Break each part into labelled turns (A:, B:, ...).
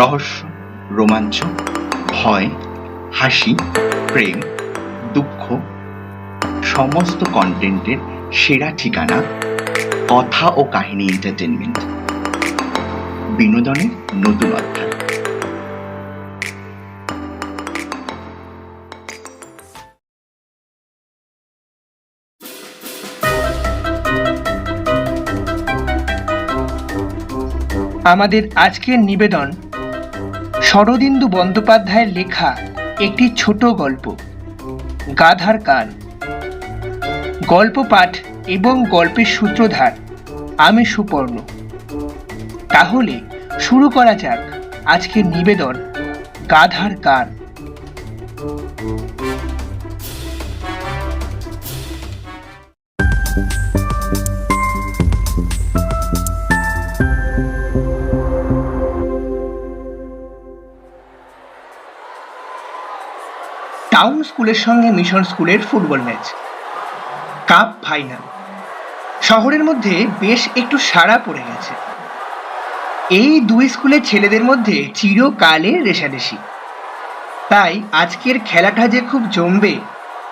A: রহস্য, রোমাঞ্চ, ভয়, হাসি, প্রেম, দুঃখ, সমস্ত কন্টেন্টের সেরা ঠিকানা কথা ও কাহিনী এন্টারটেনমেন্ট বিনোদনের নতুন অধ্যায়।
B: আমাদের আজকের নিবেদন শরদিন্দু বন্দ্যোপাধ্যায়ের লেখা একটি ছোট গল্প, গাধার কান। গল্প পাঠ এবং গল্পের সূত্রধার আমি সুপর্ণ। তাহলে শুরু করা যাক আজকের নিবেদন গাধার কান। টাউন স্কুলের সঙ্গে মিশন স্কুলের ফুটবল ম্যাচ কাপ ফাইনাল শহরের মধ্যে বেশ একটু সাড়া পড়ে গেছে। এই দুই স্কুলের ছেলেদের মধ্যে চিরকালের রেশারেশি তাই আজকের খেলাটা যে খুব জমবে,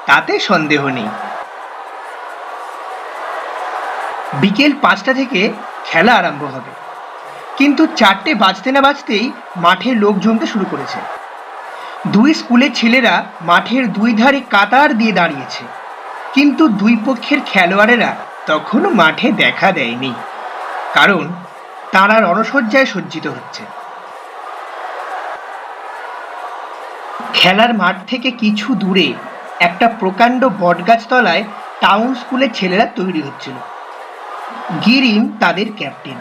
B: তাতে সন্দেহ নেই। বিকেল পাঁচটা থেকে খেলা আরম্ভ হবে। কিন্তু চারটে বাজতে না বাজতেই মাঠে লোক জমতে শুরু করেছে। দুই স্কুলের ছেলেরা মাঠের দুই ধারে কাতার দিয়ে দাঁড়িয়েছে। কিন্তু দুই পক্ষের খেলোয়াড়েরা তখনও মাঠে দেখা দেয়নি। কারণ তারা রণসজ্জায় সজ্জিত হচ্ছে। খেলার মাঠ থেকে কিছু দূরে একটা প্রকাণ্ড বটগাছ তলায় টাউন স্কুলের ছেলেরা তৈরি হচ্ছিল। গিরিম তাদের ক্যাপ্টেন।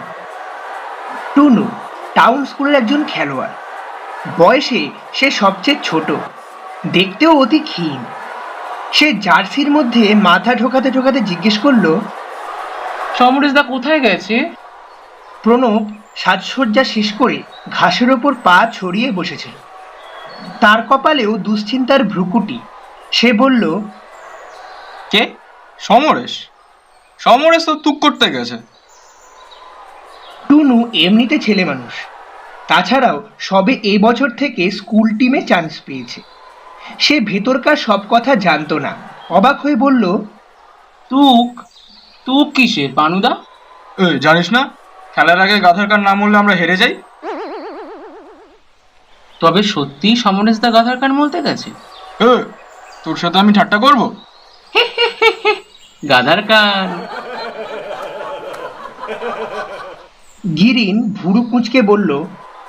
B: টুনু, টাউন স্কুলের একজন খেলোয়াড়। বয়সে সে সবচেয়ে ছোট। দেখতেও অতি ক্ষীণ। সে জার্সির মধ্যে মাথা ঢোকাতে ঢোকাতে জিজ্ঞেস করল
C: সমরেশদা কোথায় গেছে?
B: প্রণব সাজসজ্জা শেষ করে ঘাসের ওপর পা ছড়িয়ে বসেছিল। তার কপালেও দুশ্চিন্তার ভ্রুকুটি। সে বলল
D: কে? সমরেশ? সমরেশ তো তুক করতে গেছে।
B: টুনু এমনিতে ছেলে মানুষ। তাছাড়াও সবে এ বছর থেকে স্কুল টিমে চান্স পেয়েছে। সে ভেতরকার সব কথা জানতো না। অবাক হয়ে বলল
C: তুক তুক কিসের পানুদা
D: এই জানিস না খেলার আগে গাধার কার নাম বললে আমরা হেরে যাই?
C: তবে সত্যিই সমরেশদা গাধার কান বলতে গেছে?
D: এ, তোর সাথে আমি ঠাট্টা করব?
C: গাধার কান
B: গিরিন ভুরু কুঁচকে বলল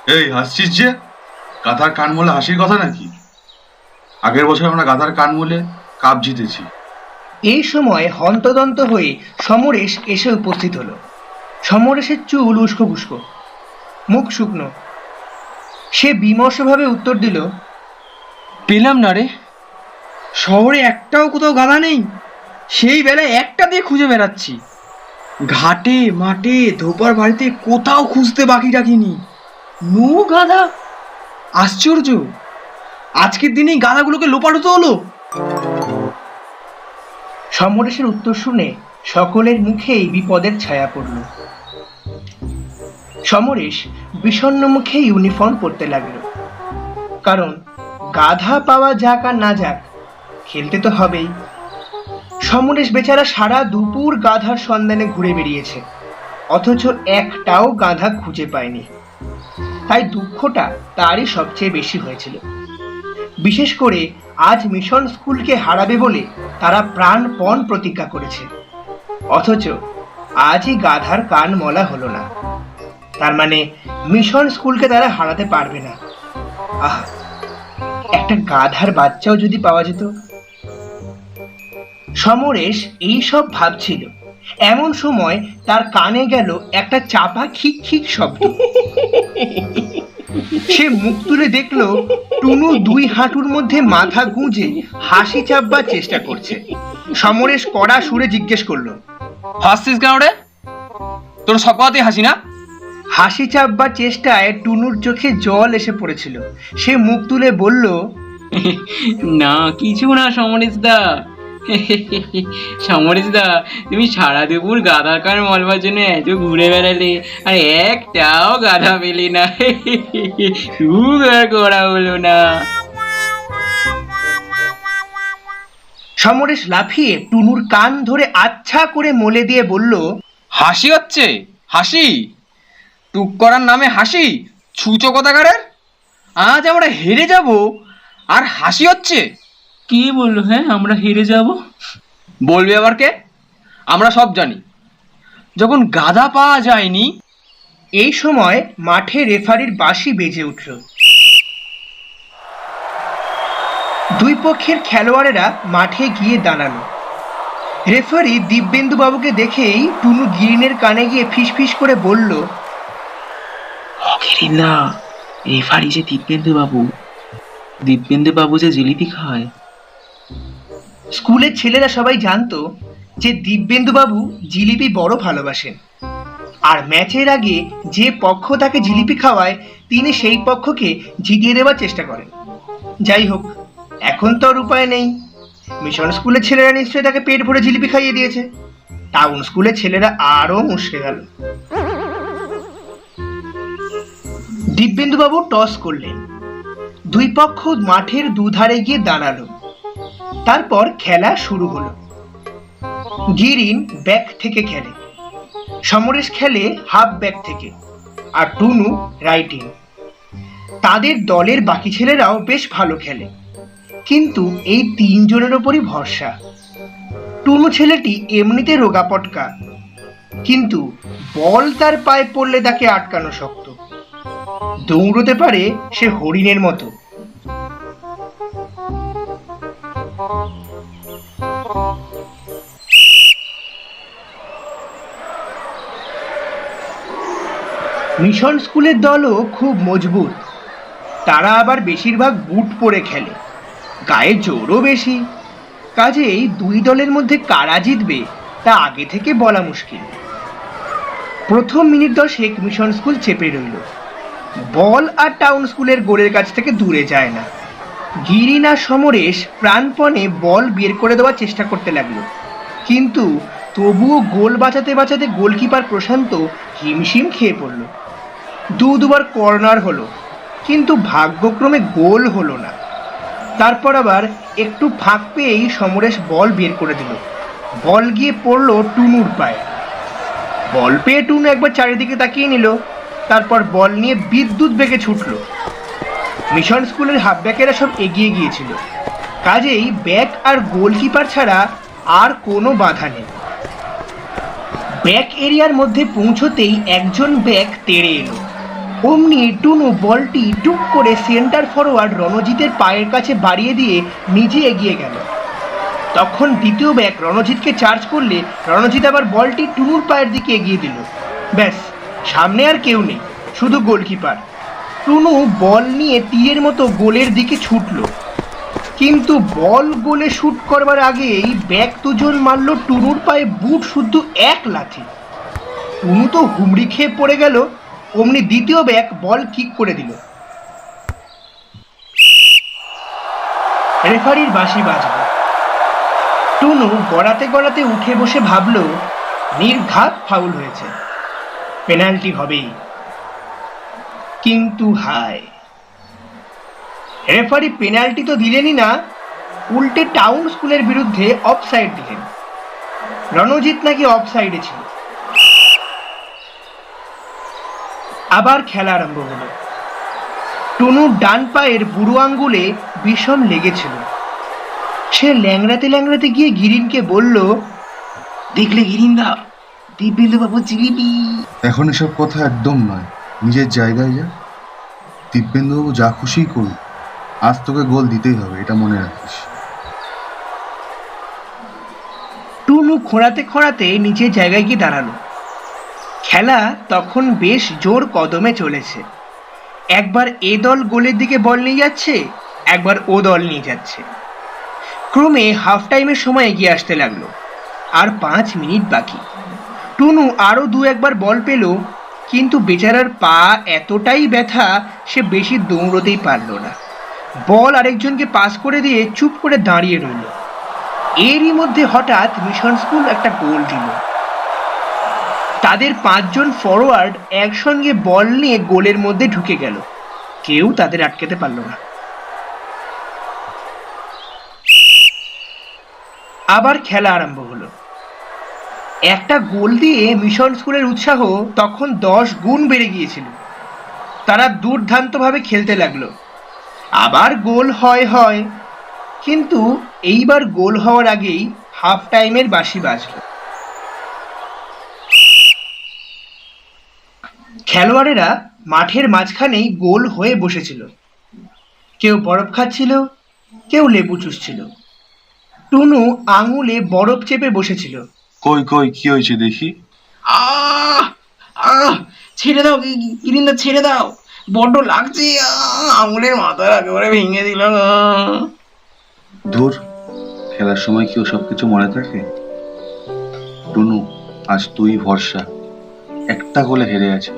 E: এই হাসছিস যে? গাধার কান মূলে হাসির কথা নাকি? আগের বছর আমরা গাধার কান মূলে কাপ জিতেছি।
B: এই সময় হন্তদন্ত হয়ে সমরেশ এসে উপস্থিত হলো। সমরেশের চুল উস্কো খুস্কো মুখ শুকনো। সে বিমর্ষভাবে উত্তর দিল
D: পেলাম না রে। শহরে একটাও কোথাও গাধা নেই। সেই বেলায় একটা দিয়ে খুঁজে বেড়াচ্ছি। ঘাটে মাঠে ধোপার বাড়িতে কোথাও খুঁজতে বাকি রাখিনি। নো গাধা? আশ্চর্য। আজকের দিনেই গাধাগুলোকে লোপাটোতো হলো?
B: সমরেশের উত্তর শুনে সকলের মুখেই বিপদের ছায়া পড়ল। সমরেশ বিষণ্ণ মুখে ইউনিফর্ম পরতে লাগল। কারণ গাধা পাওয়া যাক আর না যাক, খেলতে তো হবেই। সমরেশ বেচারা সারা দুপুর গাধার সন্ধানে ঘুরে বেরিয়েছে অথচ একটাও গাধা খুঁজে পায়নি। তাই দুঃখটা তারই সবচেয়ে বেশি হয়েছিল। বিশেষ করে আজ মিশন স্কুলকে হারাবে বলে তারা প্রাণপণ প্রতিজ্ঞা করেছে। অথচ আজই গাধার কান মলা হলো না। তার মানে মিশন স্কুলকে তারা হারাতে পারবে না। আহ, একটা গাধার বাচ্চাও যদি পাওয়া যেত? সমরেশ এই সব ভাবছিল। এমন সময় তার কানে গেল একটা চাপা খিক খিক শব্দ। সে মুখ তুলে দেখল টুনু দুই হাঁটুর মধ্যে মাথা গুঁজে হাসি চাপবার চেষ্টা করছে। সমরেশ কড়া সুরে জিজ্ঞেস করল
D: হাসছিস কেন রে? তোর সব হাসি না?
B: হাসি চাপবার চেষ্টায় টুনুর চোখে জল এসে পড়েছিল। সে মুখ তুলে বলল
C: না কিছু না সমরেশ দা। তুমি সারা দুপুর গাধার কান মলবার জন্য এত ঘুরে বেড়ালে আর একটাও গাধা পেলে না। খুব আর করা হলো না।
B: সমরেশ লাফিয়ে টুনুর কান ধরে আচ্ছা করে মলে দিয়ে বলল
D: হাসি হচ্ছে? হাসি? টুক করার নামে হাসি? ছুচো কথাকারের? আজ আমরা হেরে যাব আর হাসি হচ্ছে?
C: কে বলল হ্যাঁ? আমরা হেরে যাব।
D: বলবি আবার কে? আমরা সব জানি। যখন গাধা পাওয়া যায়নি
B: এই সময় মাঠে রেফারির বাঁশি বেজে উঠল। দুই পক্ষের খেলোয়াড়েরা মাঠে গিয়ে দাঁড়াল। রেফারি দিব্যেন্দু বাবুকে দেখেই টুনু গিরিনের কানে গিয়ে ফিসফিস করে বলল
C: না রেফারি যে দিব্যেন্দু বাবু দিব্যেন্দু বাবু যে জিলিপি খায়
B: স্কুলের ছেলেরা সবাই জানতো যে দিব্যেন্দুবাবু জিলিপি বড় ভালোবাসেন। আর ম্যাচের আগে যে পক্ষ তাকে জিলিপি খাওয়ায়, তিনি সেই পক্ষকে জিতিয়ে দেওয়ার চেষ্টা করেন। যাই হোক, এখন তো আর উপায় নেই। মিশন স্কুলের ছেলেরা নিশ্চয়ই তাকে পেট ভরে জিলিপি খাইয়ে দিয়েছে। টাউন স্কুলের ছেলেরা আরও মুশকে গেল। দিব্যেন্দুবাবু টস করলেন। দুই পক্ষ মাঠের দুধারে গিয়ে দাঁড়াল। তারপর খেলা শুরু হলো। গিরিন ব্যাক থেকে খেলে, সমরেশ খেলে হাফ ব্যাক থেকে, আর টুনু রাইটিং। তাদের দলের বাকি ছেলেরাও বেশ ভালো খেলে, কিন্তু এই তিনজনের ওপরই ভরসা। টুনু ছেলেটি এমনিতে রোগা পটকা, কিন্তু বল তার পায়ে পড়লে তাকে আটকানো শক্ত। দৌড়তে পারে সে হরিণের মতো। মিশন স্কুলের দলও খুব মজবুত। তারা আবার বেশিরভাগ বুট পরে খেলে। গায়ে জোরও বেশি। কাজেই দুই দলের মধ্যে কারা জিতবে, তা আগে থেকে বলা মুশকিল। প্রথম মিনিট দশেক মিশন স্কুল চেপে রইল। বল আর টাউন স্কুলের গোলের কাছ থেকে দূরে যায় না। গিরিন সমরেশ প্রাণপণে বল বের করে দেওয়ার চেষ্টা করতে লাগল। কিন্তু তবুও গোল বাঁচাতে বাঁচাতে গোলকিপার প্রশান্ত হিমশিম খেয়ে পড়ল। দু দুবার কর্নার হলো, কিন্তু ভাগ্যক্রমে গোল হলো না। তারপর আবার একটু ফাঁক পেয়েই সমরেশ বল বের করে দিল। বল গিয়ে পড়ল টুনুর পায়ে। বল পেয়ে টুনু একবার চারিদিকে তাকিয়ে নিল, তারপর বল নিয়ে বিদ্যুৎ বেগে ছুটলো। মিশন স্কুলের হাফব্যাকেরা সব এগিয়ে গিয়েছিল। কাজেই ব্যাক আর গোলকিপার ছাড়া আর কোনো বাধা নেই। ব্যাক এরিয়ার মধ্যে পৌঁছতেই একজন ব্যাক তেড়ে এলো। অমনি টুনু বলটি টুক করে সেন্টার ফরওয়ার্ড রণজিতের পায়ের কাছে বাড়িয়ে দিয়ে নিজে এগিয়ে গেল। তখন দ্বিতীয় ব্যাক রণজিৎকে চার্জ করলে রণজিৎ আবার বলটি টুনুর পায়ের দিকে এগিয়ে দিল। ব্যাস, সামনে আর কেউ নেই, শুধু গোলকিপার। টুনু বল নিয়ে তীরের মতো গোলের দিকে ছুটল। কিন্তু বল গোলে শুট করবার আগেই ব্যাক দুজন মারল টুনুর পায়ে বুট শুদ্ধ এক লাথি। টুনু তো হুমড়ি খেয়ে পড়ে গেল। অমনি দ্বিতীয় ব্যাক বল কিক করে দিল। রেফারির বাঁশি বাজল। টুনু গড়াতে গড়াতে উঠে বসে ভাবল, নির্ঘাত ফাউল হয়েছে। পেনাল্টি হবেই। কিন্তু হায়। রেফারি পেনাল্টি তো দিলেনই না, উল্টে টাউন স্কুলের বিরুদ্ধে অফসাইড দিলেন। রণজিৎ নাকি অফসাইডে ছিল। আবার খেলা আরম্ভ হলো। টুনুর ডান পায়ের বুড়ো আঙ্গুলে বিষম লেগেছিল। সে ল্যাংড়াতে ল্যাংড়াতে গিয়ে গিরিনকে বলল
C: দেখলে গিরিন্দা দিব্যেন্দু বাবু জিলিপি।
E: এখন এসব কথা একদম নয়। নিজের জায়গায় যা। দিব্যেন্দুবাবু যা খুশিই করুক। আজ তোকে গোল দিতেই হবে এটা মনে রাখিস।
B: টুনু খোঁড়াতে খোঁড়াতে নিজের জায়গায় গিয়ে দাঁড়াল। খেলা তখন বেশ জোর কদমে চলেছে। একবার এ দল গোলের দিকে বল নিয়ে যাচ্ছে, একবার ও দল নিয়ে যাচ্ছে। ক্রমে হাফ টাইমের সময় এগিয়ে আসতে লাগল। আর পাঁচ মিনিট বাকি। টুনু আরও দু একবার বল পেল, কিন্তু বেচারার পা এতটাই ব্যথা, সে বেশি দৌড়তেই পারল না। বল আরেকজনকে পাস করে দিয়ে চুপ করে দাঁড়িয়ে রইল। এরই মধ্যে হঠাৎ মিশন স্কুল একটা গোল দিল। তাদের পাঁচজন ফরওয়ার্ড একসঙ্গে বল নিয়ে গোলের মধ্যে ঢুকে গেল। কেউ তাদের আটকাতে পারল না। আবার খেলা আরম্ভ হলো। একটা গোল দিয়ে মিশন স্কুলের উৎসাহ তখন দশ গুণ বেড়ে গিয়েছিল। তারা দুর্দান্তভাবে খেলতে লাগল। আবার গোল হয় হয়। কিন্তু এইবার গোল হওয়ার আগেই হাফ টাইমের বাঁশি বাজল। খেলোয়াড়েরা মাঠের মাঝখানেই গোল হয়ে বসেছিল। কেউ বরফ খাচ্ছিল কেউ লেবু চুষছিল টুনু আঙুলে বরফ চেপে বসেছিল।
E: কই কই কি হয়েছে দেখি?
C: আহ আহ ছেড়ে দাও কিরিন্দা ছেড়ে দাও। বড্ড লাগছে আঙুলের মাথা একেবারে ভেঙে দিল।
E: ধুর খেলার সময় কি ওসব কিছু মনে থাকে? টুনু আজ তুই ভরসা। একটা গোলে হেরে আছে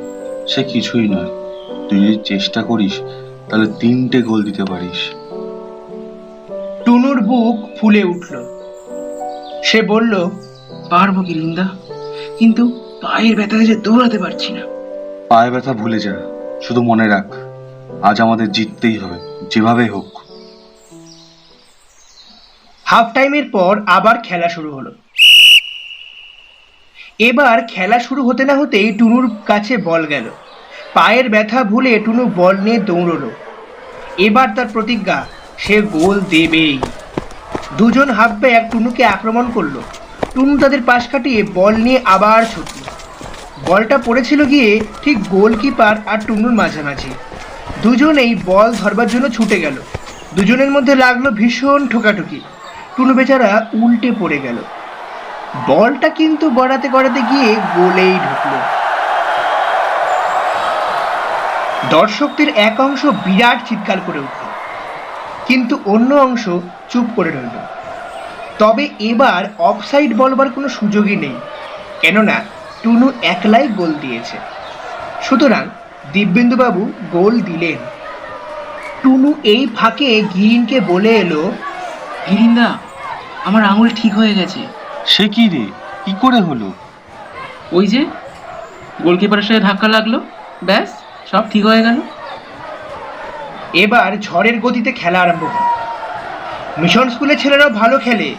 E: সে কিছুই নয়। তুই যদি চেষ্টা করিস তাহলে তিনটে গোল দিতে পারিস।
B: টুনুর বুক ফুলে উঠল। সে বলল
C: পারব কিরিন্দা কিন্তু পায়ের ব্যথাতে যে দৌড়াতে পারছি না।
E: পায়ে ব্যথা ভুলে যা শুধু মনে রাখ আজ আমাদের জিততেই হবে যেভাবে হোক।
B: হাফ টাইমের পর আবার খেলা শুরু হলো। এবার খেলা শুরু হতে না হতেই টুনুর কাছে বল গেল। পায়ের ব্যথা ভুলে টুনু বল নিয়ে দৌড়লো। এবার তার প্রতিজ্ঞা, সে গোল দেবেই। দুজন হাফ ব্যাক টুনুকে আক্রমণ করল। টুনু তাদের পাশ কাটিয়ে বল নিয়ে আবার ছুটল। বলটা পড়েছিল গিয়ে ঠিক গোলকিপার আর টুনুর মাঝামাঝি। দুজনেই বল ধরবার জন্য ছুটে গেল। দুজনের মধ্যে লাগল ভীষণ ঠোকাঠুকি। টুনু বেচারা উল্টে পড়ে গেল। বলটা কিন্তু গড়াতে গড়াতে গিয়ে গোলেই ঢুকলো। দর্শকদের এক অংশ বিরাট চিৎকার করে উঠল, কিন্তু অন্য অংশ চুপ করে রইল। তবে এবার অফসাইড বলবার কোনো সুযোগই নেই, কেননা টুনু একলাই গোল দিয়েছে। সুতরাং দিব্যেন্দুবাবু গোল দিলেন। টুনু এই ফাঁকে গিরিনকে বলে এলো
C: কিরিন্দা আমার আঙুল ঠিক হয়ে গেছে।
E: সে কি রে? কি করে হলো?
C: ওই যে গোলকিপারের সাথে ধাক্কা লাগল ব্যাস সব ঠিক হয়ে গেল।
B: এবার ঝড়ের গতিতে খেলা আরম্ভ হলো মিশন স্কুলের ছেলেরাও ভালো খেলে।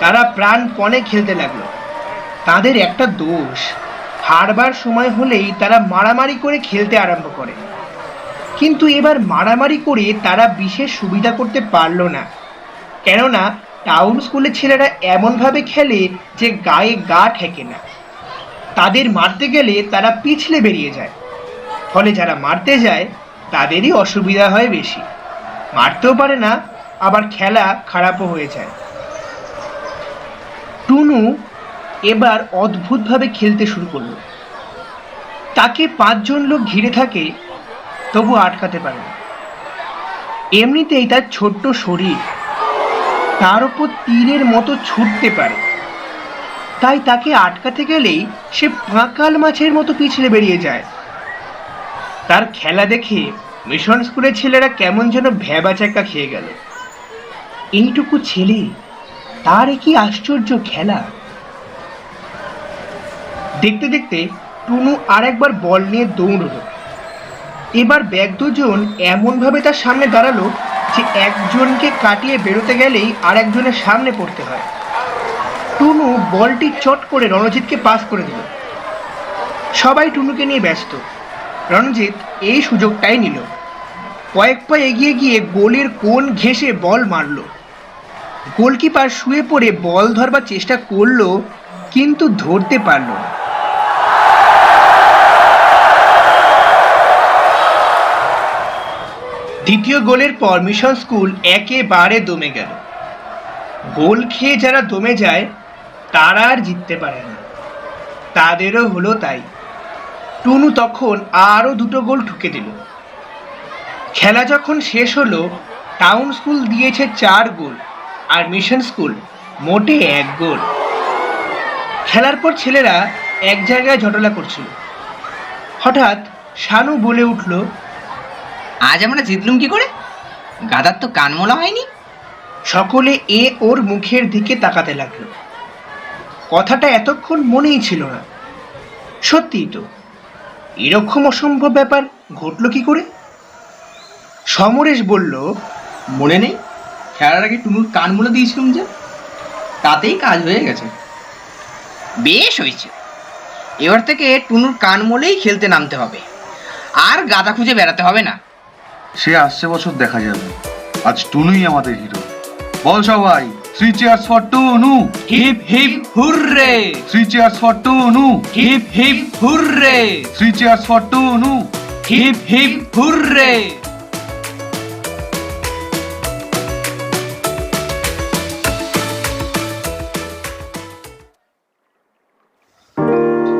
B: তারা প্রাণপণে খেলতে লাগল। তাদের একটা দোষ হারবার সময় হলেই তারা মারামারি করে খেলতে আরম্ভ করে। কিন্তু এবার মারামারি করে তারা বিশেষ সুবিধা করতে পারল না। কেননা টাউন স্কুলের ছেলেরা এমনভাবে খেলে যে গায়ে গা ঠেকে না। তাদের মারতে গেলে তারা পিছলে বেরিয়ে যায়। ফলে যারা মারতে যায়, তাদেরই অসুবিধা হয় বেশি। মারতেও পারে না, আবার খেলা খারাপও হয়ে যায়। টুনু এবার অদ্ভুতভাবে খেলতে শুরু করল। তাকে পাঁচজন লোক ঘিরে থাকে, তবু আটকাতে পারে না এমনিতেই তার ছোট্ট শরীর তার উপর তীরের মতো ছুটতে পারে। তাই তাকে আটকাতে গেলেই সে পাঁকাল মাছের মতো পিছলে বেরিয়ে যায়। তার খেলা দেখে মিশন স্কুলের ছেলেরা কেমন যেন ভ্যাবাচাকা খেয়ে গেল। এইটুকু ছেলে, তার কি আশ্চর্য খেলা? দেখতে দেখতে টুনু আরেকবার বল নিয়ে দৌড়লো। এবার ব্যাগ দুজন এমনভাবে তার সামনে দাঁড়াল যে একজনকে কাটিয়ে বেরোতে গেলেই আর একজনের সামনে পড়তে হয়। টুনু বলটি চট করে রণজিৎকে পাস করে দিল। সবাই টুনুকে নিয়ে ব্যস্ত। রণজিৎ এই সুযোগটাই নিল। কয়েক পা এগিয়ে গিয়ে গোলের কোণ ঘেঁষে বল মারল। গোলকিপার শুয়ে পড়ে বল ধরবার চেষ্টা করল, কিন্তু ধরতে পারল না। দ্বিতীয় গোলের পর মিশন স্কুল একেবারে দমে গেল। গোল খেয়ে যারা দমে যায়, তারা আর জিততে পারে না। তাদেরও হলো তাই। টুনু তখন আরও দুটো গোল ঠুকে দিল। খেলা যখন শেষ হলো টাউন স্কুল দিয়েছে চার গোল আর মিশন স্কুল মোটে এক গোল। খেলার পর ছেলেরা এক জায়গায় ঝটলা করছিল। হঠাৎ শানু বলে উঠল
F: আজ আমরা জিতলুম কি করে? গাদার তো কানমোলা হয়নি।
B: সকলে এ ওর মুখের দিকে তাকাতে লাগল। কথাটা এতক্ষণ মনেই ছিল না। সত্যিই তো, এরকম অসম্ভব ব্যাপার ঘটলো কি করে? সমরেশ বলল,
D: মনে নেই? খেলার আগে টুনুর কান মুলে দিয়েছিলাম যে, তাতেই কাজ হয়ে গেছে। বেশ হয়েছে। এবার থেকে টুনুর কান মোলেই খেলতে নামতে হবে। আর গাদা খুঁজে বেড়াতে হবে না।
E: সে আসছে বছর দেখা যাবে। আজ টুনুই আমাদের হিরো বল সবাই three cheers for Tunu.
D: Hip hip hurray.
E: Three cheers for Tunu.
D: Hip hip hurray.
E: Three cheers for Tunu.
D: Hip hip hurray.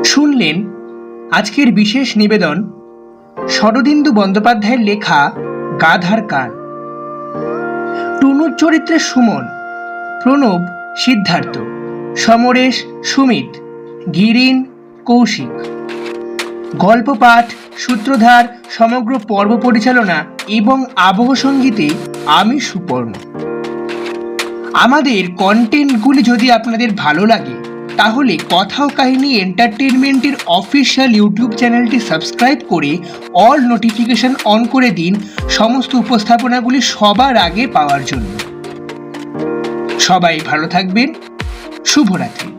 B: শুনলেন আজকের বিশেষ নিবেদন শরদিন্দু বন্দ্যোপাধ্যায়ের লেখা গাধার কান। টুনুর চরিত্রে সুমন, প্রণব সিদ্ধার্থ, সমরেশ সুমিত, গিরিন কৌশিক। গল্প পাঠ সূত্রধার, সমগ্র পর্ব পরিচালনা এবং আবহ সঙ্গীতে আমি সুপর্ণ। আমাদের কন্টেন্টগুলি যদি আপনাদের ভালো লাগে তাহলে কথাও কাহিনী এন্টারটেনমেন্টের অফিসিয়াল ইউটিউব চ্যানেলটি সাবস্ক্রাইব করে অল নোটিফিকেশন অন করে দিন সমস্ত উপস্থাপনাগুলি সবার আগে পাওয়ার জন্য। সবাই ভালো থাকবেন। শুভরাত্রি।